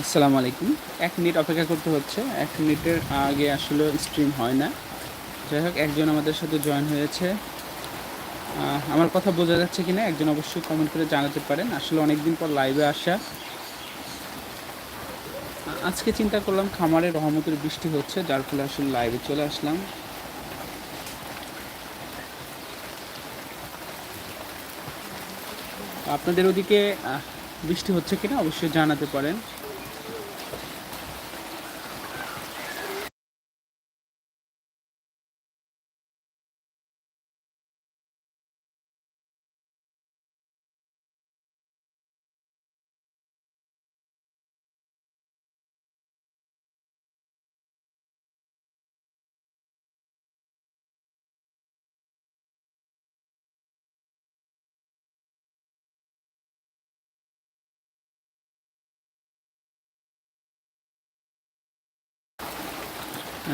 আসসালামু আলাইকুম। এক মিনিট অপেক্ষা করতে হচ্ছে। এক মিনিটের আগে আসলে স্ট্রিম হয় না। যাই হোক, একজন আমাদের সাথে জয়েন হয়েছে। আমার কথা বোঝা যাচ্ছে কিনা একজন অবশ্যই কমেন্ট করে জানাতে পারেন। আসলে অনেক দিন পর লাইভে আসা। আজকে চিন্তা করলাম খামারে রহমতের বৃষ্টি হচ্ছে, যার ফলে আসলে লাইভে চলে আসলাম। আপনাদের ওদিকে বৃষ্টি হচ্ছে কিনা অবশ্যই জানাতে পারেন।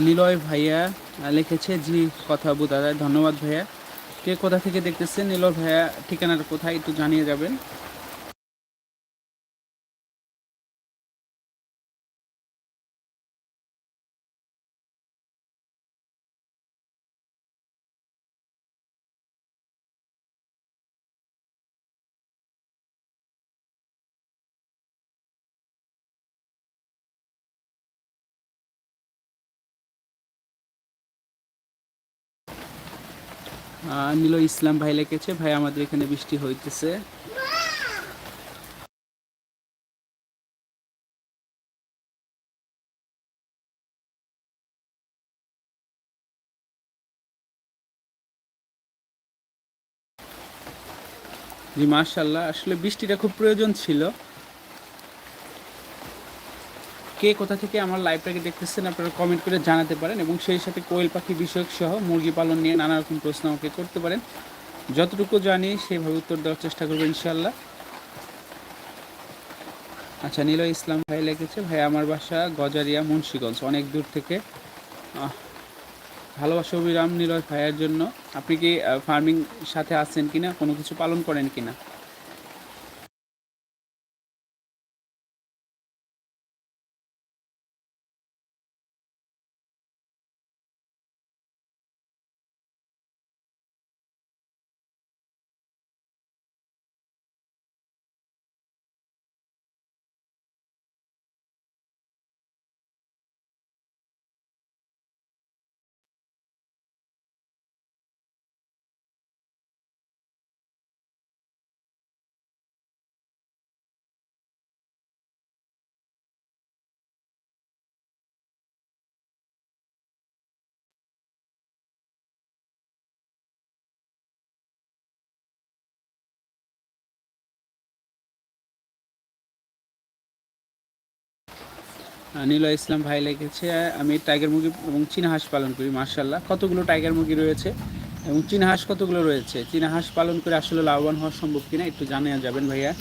নিলয় ভাইয়া লিখেছে, জি, কথা বোঝা ধন্যবাদ ভাইয়া। কে কোথা থেকে দেখতেছে নিলয় ভাইয়া ঠিকানাটা কোথায় একটু জানিয়ে যাবেন। নিলয় ইসলাম ভাই লিখেছে, ভাই, আমাদের এখানে বৃষ্টি হইতেছে। জি মার্শাল্লাহ আসলে বৃষ্টিটা খুব প্রয়োজন ছিল। কে কোথা থেকে আমার লাইভটাকে দেখতেছেন আপনারা কমেন্ট করে জানাতে পারেন এবং সেই সাথে কোয়েল পাখি বিষয়ক সহ মুরগি পালন নিয়ে নানা রকম প্রশ্ন আমাকে করতে পারেন। যতটুকু জানি সেইভাবে উত্তর দেওয়ার চেষ্টা করব ইনশাল্লাহ আচ্ছা নীল ইসলাম ভাই লিখেছে, ভাই, আমার বাসা গজারিয়া, মুন্সিগঞ্জ, অনেক দূর থেকে। ভালোবাসা অবিরাম নিলয় ভাইয়ের জন্য। আপনি কি ফার্মিং সাথে আছেন কিনা? কোনো কিছু পালন করেন কিনা? নীলয় ইসলাম ভাই লেগেছে আমি টাইগার মুরগি এবং চীনা হাঁস পালন করি মার্শাল্লাহ কতগুলো টাইগার মুরগি রয়েছে এবং চীনা হাঁস কতগুলো রয়েছে? চীনা হাঁস পালন করে আসলে লাভবান হওয়া সম্ভব কিনা একটু জানিয়ে যাবেন ভাইয়া।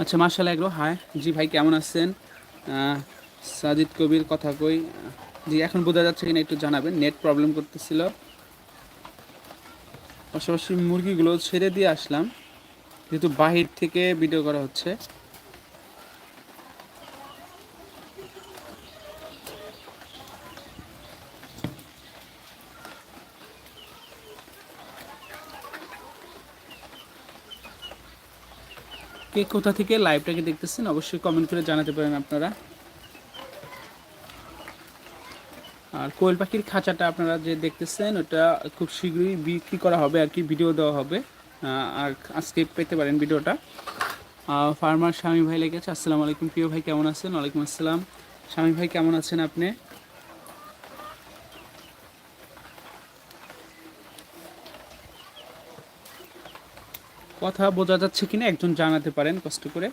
আচ্ছা মার্শাল এগ্রো। হাই। জি ভাই, কেমন আছেন? সাজিদ কবির কথা কই। জি, এখন বোঝা যাচ্ছে কিনা, একটু জানাবেন। নেট প্রবলেম করতেছিল। পাশাপাশি মুরগিগুলো ছেড়ে দিয়ে আসলাম। যেহেতু বাহির থেকে ভিডিও করা হচ্ছে। কে কোথা থেকে লাইভটাকে দেখতেছেন, অবশ্যই কমেন্ট করে জানাতে পারেন আপনারা। আর কোয়েল পাখির খাঁচাটা আপনারা যে দেখতেছেন, ওটা খুব শীঘ্রই বিক্রি করা হবে আর কি ভিডিও দেওয়া হবে। আর আজকে পেতে পারেন ভিডিওটা ফার্মার স্বামী ভাই লেগেছে। আসসালামু আলাইকুম, প্রিয় ভাই কেমন আছেন? ওয়ালাইকুম আসসালাম। স্বামী ভাই, কেমন আছেন আপনি? কথা বোঝা যাচ্ছে কিনা একজন জানাতে পারেন, কষ্ট করে।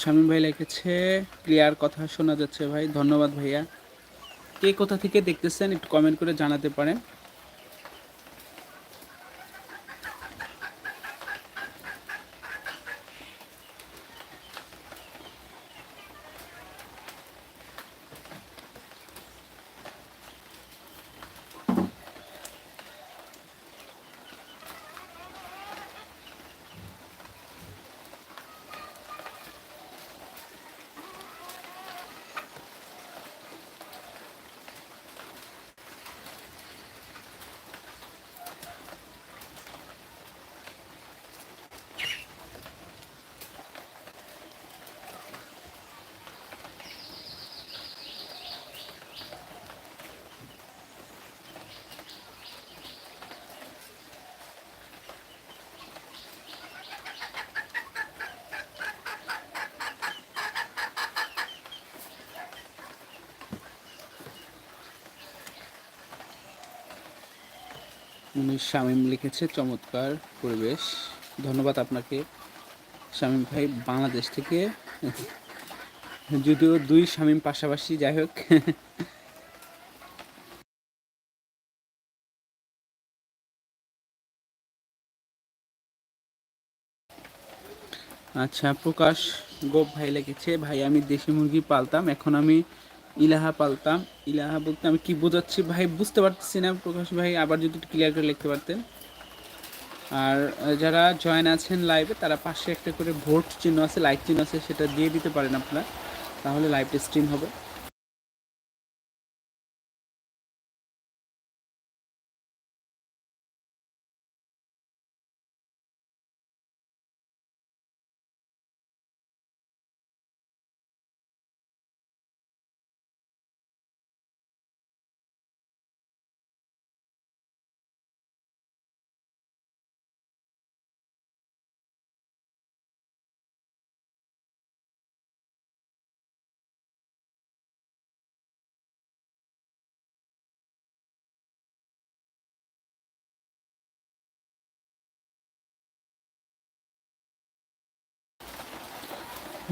শামীম ভাই লিখেছে ক্লিয়ার কথা শোনা যাচ্ছে ভাই, ধন্যবাদ ভাইয়া। কে কোথা থেকে দেখতেছেন একটু কমেন্ট করে জানাতে পারেন। উনি শামীম লিখেছে, চমৎকার পরিবেশ। ধন্যবাদ আপনাকে। শামীম ভাই, বাংলাদেশ থেকে। যদিও দুই শামীম পাশাপাশি, যাই হোক। আচ্ছা প্রকাশ গোপ ভাই লিখেছে, ভাই, আমি দেশি মুরগি পালতাম। এখন আমি ইলাহা পালতাম ইলাহা বলতে আমি কি বোঝাচ্ছি? ভাই, বুঝতে পারতেছি না, প্রকাশ ভাই আবার যদি একটু ক্লিয়ার করে লিখতে পারতেন। আর যারা জয়েন আছেন লাইভে তারা পাশে একটা করে ভোট চিহ্ন আছে লাইক চিহ্ন আছে, সেটা দিয়ে দিতে পারেন আপনারা। তাহলে লাইভটা স্ট্রিম হবে।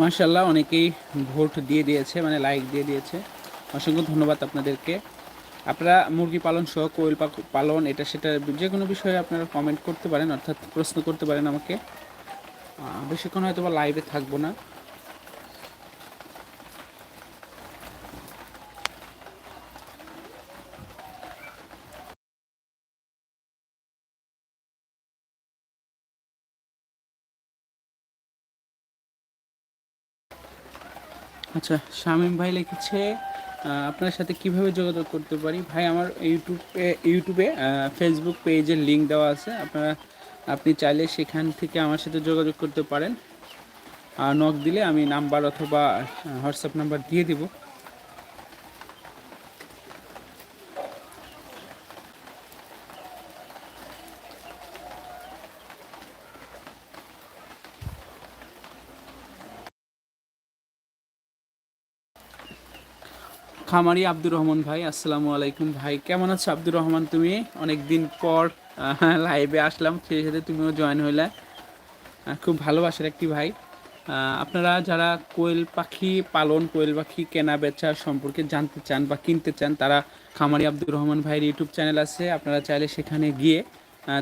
মার্শাল্লাহ অনেকেই ভোট দিয়ে দিয়েছে মানে লাইক দিয়ে দিয়েছে। অসংখ্য ধন্যবাদ আপনাদেরকে। আপনারা মুরগি পালন সহ কোয়েল পালন, এটা সেটা যে কোনো বিষয়ে আপনারা কমেন্ট করতে পারেন, অর্থাৎ প্রশ্ন করতে পারেন আমাকে। বেশিক্ষণ হয়তো বা লাইভে থাকব না। আচ্ছা শামীম ভাই লিখেছে আপনার সাথে কীভাবে যোগাযোগ করতে পারি? ভাই, আমার ইউটিউবে ইউটিউবে ফেসবুক পেজের লিঙ্ক দেওয়া আছে। আপনারা, আপনি চাইলে সেখান থেকে আমার সাথে যোগাযোগ করতে পারেন। আর নক দিলে আমি নাম্বার অথবা হোয়াটসঅ্যাপ নাম্বার দিয়ে দিব। খামারি আব্দুর রহমান ভাই, আসসালামু আলাইকুম ভাই। কেমন আছো আব্দুর রহমান তুমি? অনেক দিন পর লাইভে আসলাম, সেই সাথে তুমিও জয়েন হইলে। খুব ভালোবাসার একটি ভাই। আপনারা যারা কোয়েল পাখি পালন, কোয়েল পাখি কেনা বেচা সম্পর্কে জানতে চান বা কিনতে চান, তারা খামারি আব্দুর রহমান ভাইয়ের ইউটিউব চ্যানেল আছে। আপনারা চাইলে সেখানে গিয়ে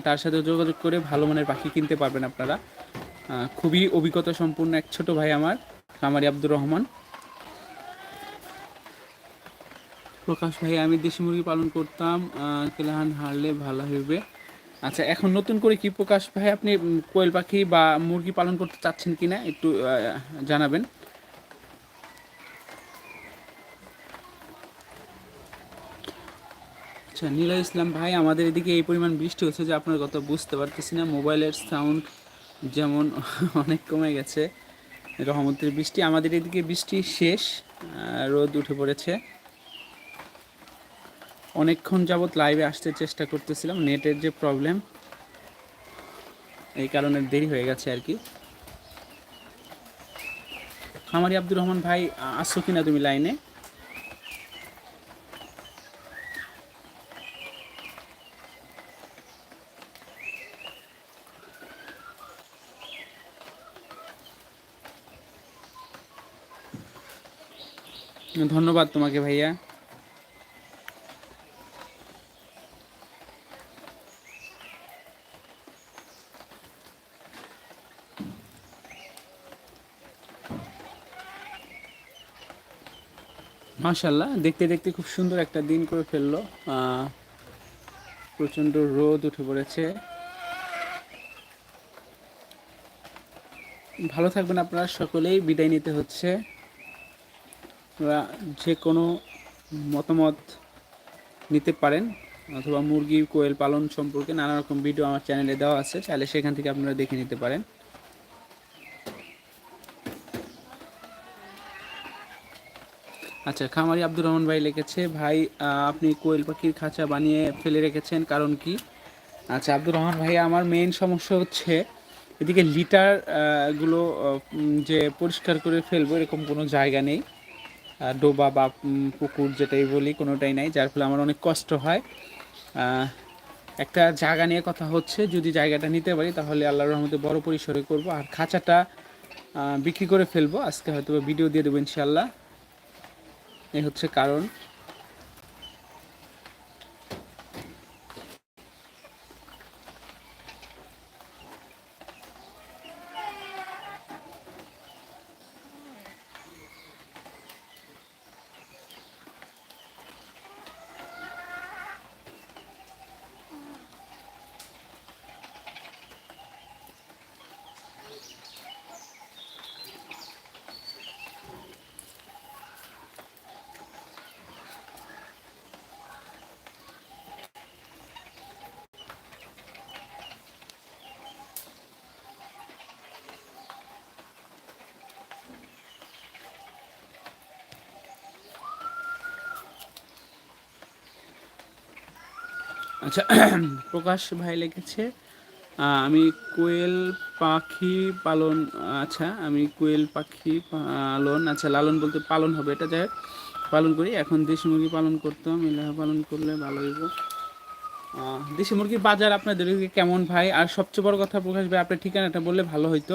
তার সাথে যোগাযোগ করে ভালো মানের পাখি কিনতে পারবেন আপনারা। খুবই অভিজ্ঞতা সম্পূর্ণ এক ছোট ভাই আমার, খামারি আব্দুর রহমান। প্রকাশ ভাই, আমি দেশি মুরগি পালন করতাম কেলাহান হারলে ভালো হবে আচ্ছা এখন নতুন করে কি প্রকাশ ভাই, আপনি কোয়েল পাখি বা মুরগি পালন করতে চাচ্ছেন কিনা একটু জানাবেন। আচ্ছা নীলা ইসলাম ভাই, আমাদের এদিকে এই পরিমাণ বৃষ্টি হচ্ছে যে আপনার কথা বুঝতে পারতেছি না। মোবাইলের সাউন্ড যেমন অনেক কমে গেছে, রহমতের বৃষ্টি। আমাদের এদিকে বৃষ্টি শেষ রোদ উঠে পড়েছে। অনেকক্ষণ যাবৎ লাইভে আসতে চেষ্টা করতেছিলাম নেটের যে প্রবলেম এই কারণে দেরি হয়ে গেছে আর কি। খামারি আব্দুর রহমান ভাই আসছো কিনা তুমি লাইনে ধন্যবাদ তোমাকে ভাইয়া। মাশাল্লাহ দেখতে দেখতে খুব সুন্দর একটা দিন করে ফেলল। প্রচণ্ড রোদ উঠে পড়েছে। ভালো থাকবেন আপনারা সকলেই, বিদায় নিতে হচ্ছে। যে কোনো মতামত নিতে পারেন, অথবা মুরগি কোয়েল পালন সম্পর্কে নানা রকম ভিডিও আমার চ্যানেলে দেওয়া আছে, চাইলে সেখান থেকে আপনারা দেখে নিতে পারেন। আচ্ছা খামারি আব্দুর রহমান ভাই লিখেছে, ভাই আপনি কোয়েল পাখির খাঁচা বানিয়ে ফেলে রেখেছেন, কারণ কি? আচ্ছা আব্দুর রহমান ভাই, আমার মেইন সমস্যা হচ্ছে এদিকে লিটারগুলো যে পরিষ্কার করে ফেলব এরকম কোনো জায়গা নেই। ডোবা বা পুকুর যেটাই বলি, কোনোটাই নাই, যার ফলে আমার অনেক কষ্ট হয়। একটা জায়গা নিয়ে কথা হচ্ছে, যদি জায়গাটা নিতে পারি তাহলে আল্লাহর রহমতে বড় পরিসরে করব। আর খাঁচাটা বিক্রি করে ফেলব, আজকে হয়তো ভিডিও দিয়ে দেবো ইনশাল্লাহ এই হচ্ছে কারণ। আচ্ছা প্রকাশ ভাই লিখেছে আমি কোয়েল পাখি পালন আচ্ছা আমি কোয়েল পাখি পালন আচ্ছা লালন বলতে পালন হবে, এটা যাই পালন করি। এখন দেশি মুরগি পালন করতাম, ইলাহা পালন করলে ভালো হইব। দেশি মুরগির বাজার আপনাদের কেমন ভাই? আর সবচেয়ে বড় কথা প্রকাশ ভাই, আপনার ঠিকানাটা বললে ভালো হইতো,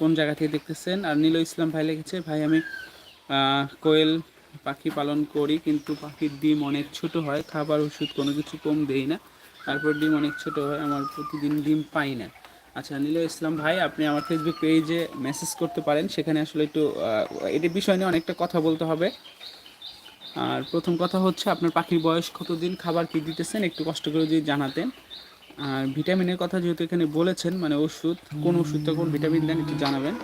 কোন জায়গা থেকে দেখতেছেন? আর নীল ইসলাম ভাই লিখেছে, ভাই, আমি কোয়েল পাখি পালন করি, কিন্তু পাখির ডিম অনেক ছোট হয়, খাবার, ওষুধ কোনো কিছু কম দেই না। তারপর ডিম অনেক ছোট হয়, আমার প্রতিদিন ডিম পাই না। আচ্ছা নীল ইসলাম ভাই, আপনি আমার ফেসবুক পেজে মেসেজ করতে পারেন, সেখানে আসলে একটু এটি বিষয় নিয়ে অনেকটা কথা বলতে হবে। আর প্রথম কথা হচ্ছে, আপনার পাখির বয়স কতদিন, খাবার কী দিতেছেন, একটু কষ্ট করে যদি জানাতেন। আর ভিটামিনের কথা যেহেতু এখানে বলেছেন মানে ওষুধ, কোন ওষুধটা কোন ভিটামিন দেন একটু জানাবেন।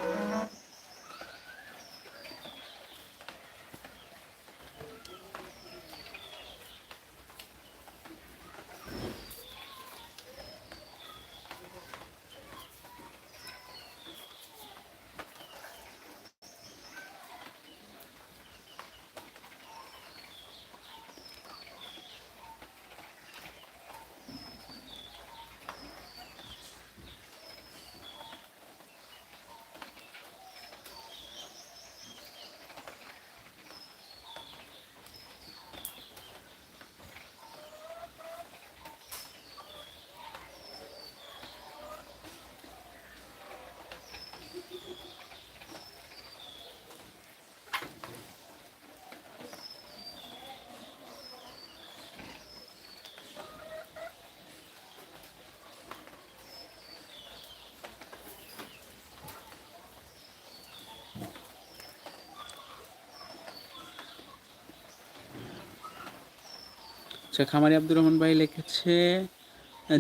আচ্ছা খামারি আব্দুর রহমান ভাই লিখেছে,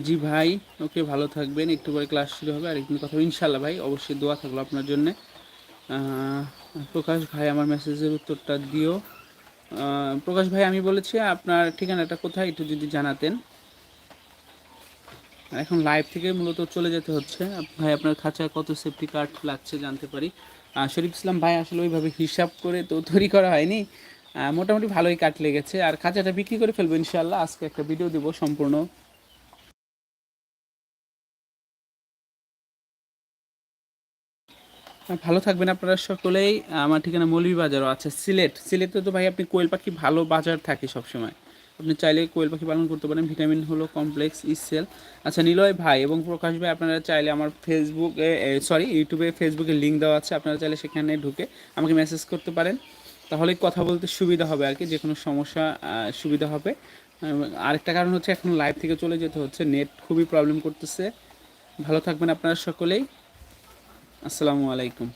জি ভাই, ওকে ভালো থাকবেন, একটু পরে ক্লাস শুরু হবে আর একদিন কথা ইনশাল্লাহ ভাই, অবশ্যই দোয়া থাকল আপনার জন্য। প্রকাশ ভাই, আমার মেসেজের উত্তরটা দিও। প্রকাশ ভাই, আমি বলেছি, আপনার ঠিকানাটা কোথায় একটু যদি জানাতেন? এখন লাইভ থেকে মূলত চলে যেতে হচ্ছে। ভাই, আপনার খাঁচায় কত সেফটি কার্ড লাগছে জানতে পারি। শরীফ ইসলাম ভাই, আসলে ওইভাবে হিসাব করে তো তৈরি করা হয়নি। মোটামুটি ভালোই কাট লেগেছে। আর খাঁচাটা বিক্রি করে ফেলব ইনশাল্লাহ আজকে একটা ভিডিও দিব সম্পূর্ণ। ভালো থাকবেন আপনারা সকলেই। আমার ঠিকানা মৌলভীবাজারও আছে, সিলেট। সিলেটে তো ভাই আপনি কোয়েল পাখি ভালো বাজার থাকে সবসময়। আপনি চাইলে কোয়েল পাখি পালন করতে পারেন। ভিটামিন হলো কমপ্লেক্স ইসেল আচ্ছা নিলয় ভাই এবং প্রকাশ ভাই, আপনারা চাইলে আমার ফেসবুকে সরি ইউটিউবে ফেসবুকে লিঙ্ক দেওয়া আছে। আপনারা চাইলে সেখানে ঢুকে আমাকে মেসেজ করতে পারেন। তাহলে কথা বলতে সুবিধা হবে আর কি, যে কোনো সমস্যা সুবিধা হবে। আরেকটা কারণ হচ্ছে এখন লাইভ থেকে চলে যেতে হচ্ছে নেট খুবই প্রবলেম করতেছে। ভালো থাকবেন আপনারা সকলেই। আসসালামু আলাইকুম।